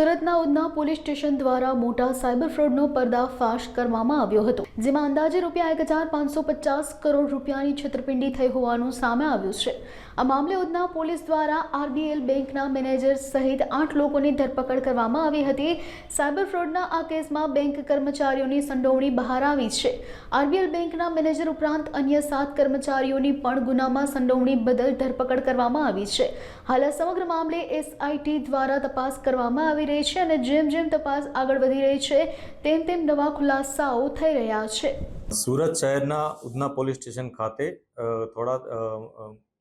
સુરતના Udhna police station દ્વારા મોટા સાયબર ફ્રોડનો પર્દાફાશ કરવામાં આવ્યો હતો, જેમાં અંદાજે રૂપિયા એક હજાર પાંચસો પચાસ કરોડ રૂપિયાની છેતરપિંડી થઈ હોવાનું સામે આવ્યું છે. આ મામલે ઉધના પોલીસ દ્વારા આરબીએલ બેંકના મેનેજર સહિત આઠ લોકોની ધરપકડ કરવામાં આવી હતી. સાયબર ફ્રોડના આ કેસમાં બેંક કર્મચારીઓની સંડોવણી બહાર આવી છે. આરબીએલ બેંકના મેનેજર ઉપરાંત અન્ય સાત કર્મચારીઓની પણ ગુનામાં સંડોવણી બદલ ધરપકડ કરવામાં આવી છે. હાલ સમગ્ર મામલે એસઆઈટી દ્વારા તપાસ કરવામાં આવી રહી છે અને જેમ જેમ તપાસ આગળ વધી રહી છે, તેમ તેમ નવા ખુલાસાઓ થઈ રહ્યા છે. સુરત શહેરના ઉધના પોલીસ સ્ટેશન ખાતે થોડા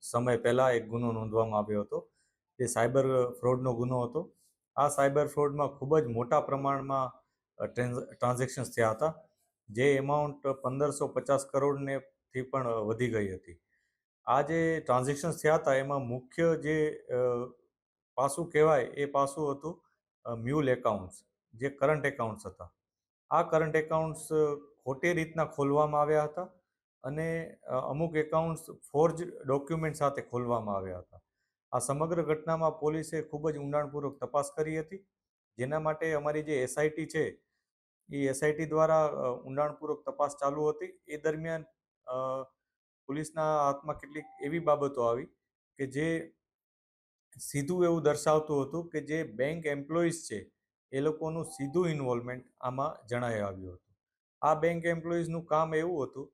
સમય પહેલાં એક ગુનો નોંધવામાં આવ્યો હતો. જે સાયબર ફ્રોડનો ગુનો હતો. આ સાયબર ફ્રોડમાં ખૂબ જ મોટા પ્રમાણમાં ટ્રાન્ઝેક્શન્સ થયા હતા, જે એમાઉન્ટ પંદરસો પચાસ કરોડને થી પણ વધી ગઈ હતી. આ જે ટ્રાન્ઝેક્શન્સ થયા હતા, એમાં મુખ્ય જે પાસું કહેવાય એ પાસું હતું મ્યુલ એકાઉન્ટ્સ, જે કરંટ એકાઉન્ટ્સ હતા. આ કરંટ એકાઉન્ટ્સ ખોટી રીતના ખોલવામાં આવ્યા હતા અને અમુક એકાઉન્ટ્સ ફોર્જ ડોક્યુમેન્ટ સાથે ખોલવામાં આવ્યા હતા. આ સમગ્ર ઘટનામાં પોલીસે ખૂબ જ ઊંડાણપૂર્વક તપાસ કરી હતી. જેના માટે અમારી જે એસઆઈટી છે, એ એસઆઈટી દ્વારા ઊંડાણપૂર્વક તપાસ ચાલુ હતી. એ દરમિયાન પોલીસના હાથમાં કેટલીક એવી બાબતો આવી કે જે સીધું એવું દર્શાવતું હતું કે જે બેંક એમ્પ્લોઈઝ છે, એ લોકોનું સીધું ઇન્વોલ્વમેન્ટ આમાં જણાઈ આવ્યું હતું. આ બેંક એમ્પ્લોઈઝનું કામ એવું હતું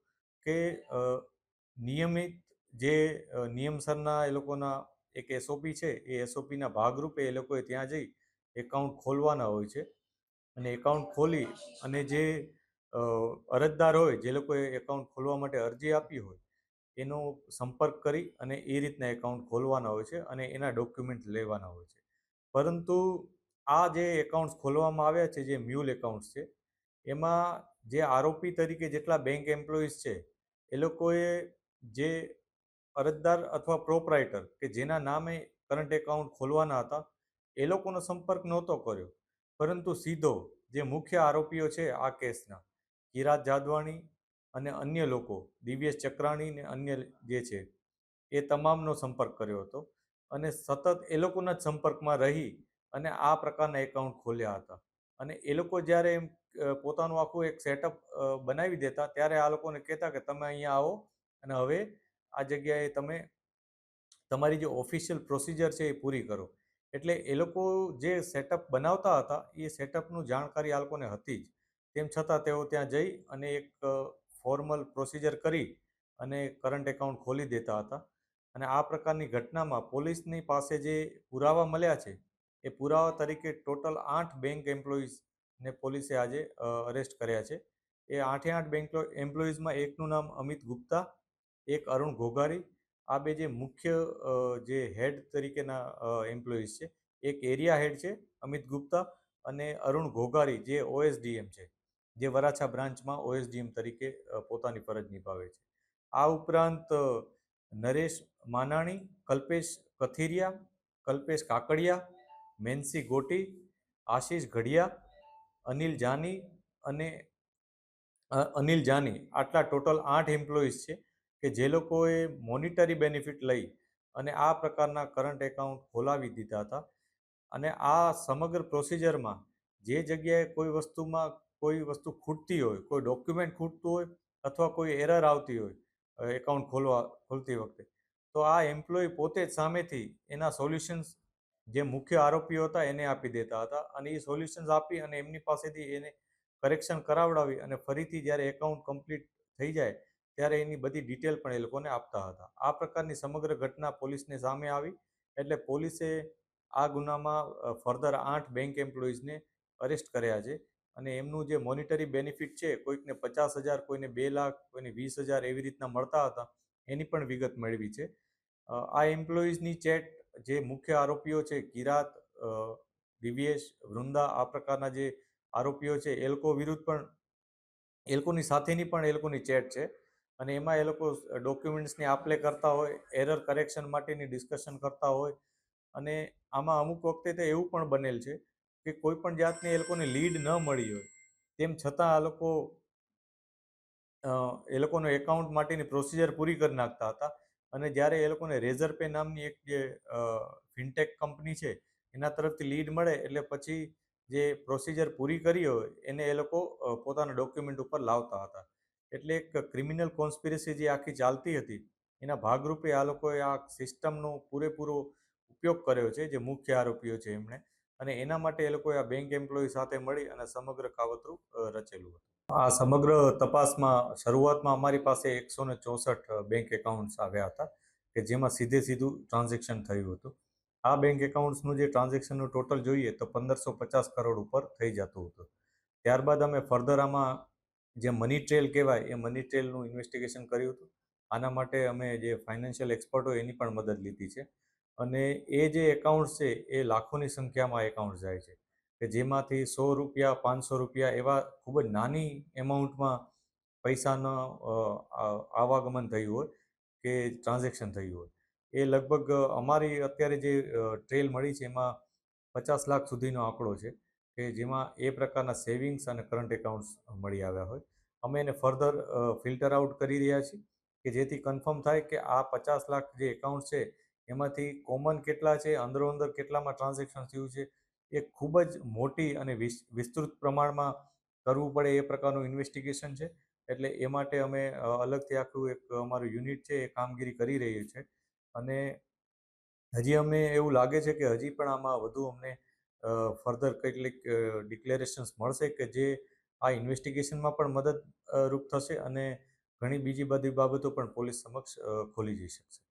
કે નિયમિત જે નિયમસરના એ લોકોના એક એસઓપી છે, એ એસઓપીના ભાગરૂપે એ લોકોએ ત્યાં જઈ એકાઉન્ટ ખોલવાના હોય છે. અને એકાઉન્ટ ખોલી અને જે અરજદાર હોય, જે લોકોએ એકાઉન્ટ ખોલવા માટે અરજી આપી હોય એનો સંપર્ક કરી અને એ રીતના એકાઉન્ટ ખોલવાના હોય છે અને એના ડોક્યુમેન્ટ લેવાના હોય છે. પરંતુ આ જે એકાઉન્ટ્સ ખોલવામાં આવ્યા છે, જે મ્યુલ એકાઉન્ટ્સ છે, એમાં જે આરોપી તરીકે જેટલા બેંક એમ્પ્લોઈઝ છે, એ લોકોએ જે અરજદાર અથવા પ્રોપરાઇટર કે જેના નામે કરંટ એકાઉન્ટ ખોલવાના હતા, એ લોકોનો સંપર્ક નહોતો કર્યો. પરંતુ સીધો જે મુખ્ય આરોપીઓ છે આ કેસના કિરાત જાદવાણી અને અન્ય લોકો દિવ્યેશ ચક્રાણી ને અન્ય જે છે, એ તમામનો સંપર્ક કર્યો હતો. અને સતત એ લોકોના જ સંપર્કમાં રહી અને આ પ્રકારના એકાઉન્ટ ખોલ્યા હતા. અને એ લોકો જ્યારે એમ પોતાનું આખું એક સેટઅપ બનાવી દેતા, ત્યારે આ લોકોને કહેતા કે, તમે અહીંયા આવો અને હવે આ જગ્યાએ તમે તમારી જે ઓફિશિયલ પ્રોસિજર છે એ પૂરી કરો. એટલે એ લોકો જે સેટઅપ બનાવતા હતા, એ સેટઅપનું જાણકારી આ લોકોને હતી જ. તેમ છતાં તેઓ ત્યાં જઈ અને એક ફોર્મલ પ્રોસિજર કરી અને કરંટ એકાઉન્ટ ખોલી દેતા હતા. અને આ પ્રકારની ઘટનામાં પોલીસની પાસે જે પુરાવા મળ્યા છે, એ પુરાવા તરીકે ટોટલ આઠ બેંક એમ્પ્લોઈઝને પોલીસે આજે અરેસ્ટ કર્યા છે. એ આઠે આઠ બેંક એમ્પ્લોઈઝમાં એકનું નામ અમિત ગુપ્તા, એક અરુણ ઘોઘારી, આ બે જે મુખ્ય જે હેડ તરીકેના એમ્પ્લોઈઝ છે, એક એરિયા હેડ છે અમિત ગુપ્તા અને અરુણ ઘોઘારી જે ઓએસડીએમ છે. જે વરાછા બ્રાન્ચમાં ઓએસડીએમ તરીકે પોતાની ફરજ નિભાવે છે. આ ઉપરાંત નરેશ માનાણી, કલ્પેશ કથિરિયા, કલ્પેશ કાકડિયા, મેન્સી ગોટી, આશીષ ઘડિયા, અનિલ જાની અને અનિલ જાની. આટલા ટોટલ આઠ એમ્પ્લોઈઝ છે કે જે લોકોએ મોનિટરી બેનિફિટ લઈ અને આ પ્રકારના કરંટ એકાઉન્ટ ખોલાવી દીધા હતા. અને આ સમગ્ર પ્રોસિજરમાં જે જગ્યાએ કોઈ વસ્તુમાં કોઈ વસ્તુ ખૂટતી હોય, કોઈ ડોક્યુમેન્ટ ખૂટતું હોય અથવા કોઈ એરર આવતી હોય એકાઉન્ટ ખોલવા, ખોલતી વખતે, તો આ એમ્પ્લોય પોતે જ સામેથી એના સોલ્યુશન્સ જે મુખ્ય આરોપીઓ હતા એને આપી દેતા હતા અને એ સોલ્યુશન્સ આપી અને એમની પાસેથી એને કરેક્શન કરાવડાવી અને ફરીથી જ્યારે એકાઉન્ટ કમ્પ્લીટ થઈ જાય ત્યારે એની બધી ડિટેલ પણ એ લોકોને આપતા હતા. આ પ્રકારની સમગ્ર ઘટના પોલીસને સામે આવી એટલે પોલીસે આ ગુનામાં ફર્ધર આઠ બેંક એમ્પ્લોઈઝને અરેસ્ટ કર્યા છે. અને એમનું જે મોનિટરી બેનિફિટ છે, કોઈકને પચાસ હજાર, કોઈને બે લાખ, કોઈને વીસ હજાર એવી રીતના મળતા હતા, એની પણ વિગત મેળવી છે. આ એમ્પ્લોઈઝની ચેટ જે મુખ્ય આરોપીઓ છે, કિરાત દિવ્યેશ, વૃંદા, આ પ્રકારના જે આરોપીઓ છે, એ લોકો વિરુદ્ધ પણ, એ લોકોની સાથેની પણ એ લોકોની ચેટ છે. અને એમાં એ લોકો ડોક્યુમેન્ટ્સની આપલે કરતા હોય એરર કરેક્શન માટેની ડિસ્કશન કરતા હોય. અને આમાં અમુક વખતે તો એવું પણ બનેલ છે કે કોઈ પણ જાતની એ લોકોને લીડ ન મળી હોય. તેમ છતાં આ લોકો એ લોકોનો એકાઉન્ટ માટેની પ્રોસિજર પૂરી કરી નાખતા હતા. અને જ્યારે એ લોકોને રેઝર પે નામની એક જે ફિનટેક કંપની છે, એના તરફથી લીડ મળે એટલે પછી જે પ્રોસિજર પૂરી કરી હોય, એને એ લોકો પોતાના ડોક્યુમેન્ટ ઉપર લાવતા હતા. એટલે એક ક્રિમિનલ કોન્સ્પિરસી જે આખી ચાલતી હતી, એના ભાગરૂપે આ લોકોએ આ સિસ્ટમનો પૂરેપૂરો ઉપયોગ કર્યો છે, જે મુખ્ય આરોપીઓ છે એમણે. અને એના માટે એ લોકોએ આ બેંક એમ્પ્લોય સાથે મળી અને સમગ્ર કાવતરું રચેલું હતું. આ સમગ્ર તપાસમાં, શરૂઆતમાં અમારી પાસે એકસો ને ચોસઠ બેંક એકાઉન્ટ્સ આવ્યા હતા, કે જેમાં સીધે સીધું ટ્રાન્ઝેક્શન થયું હતું. આ બેંક એકાઉન્ટ્સનું જે ટ્રાન્ઝેક્શનનું ટોટલ જોઈએ તો પંદરસો પચાસ કરોડ ઉપર થઈ જતું હતું. ત્યારબાદ અમે ફર્ધર આમાં જે મની ટ્રેલ કહેવાય, એ મની ટ્રેલનું ઇન્વેસ્ટિગેશન કર્યું હતું. આના માટે અમે જે ફાઇનાન્શિયલ એક્સપર્ટ હોય એની પણ મદદ લીધી છે. અને એ જે એકાઉન્ટ્સ છે, એ લાખોની સંખ્યામાં એકાઉન્ટ જાય છે. કે જેમાંથી સો રૂપિયા, પાંચસો રૂપિયા એવા ખૂબ જ નાની એમાઉન્ટમાં પૈસાનો આવાગમન થયું હોય કે ટ્રાન્ઝેક્શન થયું હોય. એ લગભગ અમારી અત્યારે જે ટ્રેલ મળી છે, એમાં પચાસ લાખ સુધીનો આંકડો છે કે જેમાં એ પ્રકારના સેવિંગ્સ અને કરંટ એકાઉન્ટ્સ મળી આવ્યા હોય. અમે એને ફર્ધર ફિલ્ટર આઉટ કરી રહ્યા છીએ કે જેથી કન્ફર્મ થાય કે આ પચાસ લાખ જે એકાઉન્ટ છે એમાંથી કોમન કેટલા છે અંદરો અંદર કેટલામાં ટ્રાન્ઝેક્શન થયું છે, એ ખૂબ જ મોટી અને વિસ- વિસ્તૃત પ્રમાણમાં કરવું પડે એ પ્રકારનું ઇન્વેસ્ટિગેશન છે. એટલે એ માટે અમે અલગથી આખું એક અમારું યુનિટ છે એ કામગીરી કરી રહ્યું છે. અને હજી અમને એવું લાગે છે કે હજી પણ આમાં વધુ અમને ફર્ધર કેટલીક ડિક્લેરેશન્સ મળશે કે જે આ ઇન્વેસ્ટિગેશનમાં પણ મદદરૂપ થશે અને ઘણી બીજી બધી બાબતો પણ પોલીસ સમક્ષ ખોલી જઈ શકશે.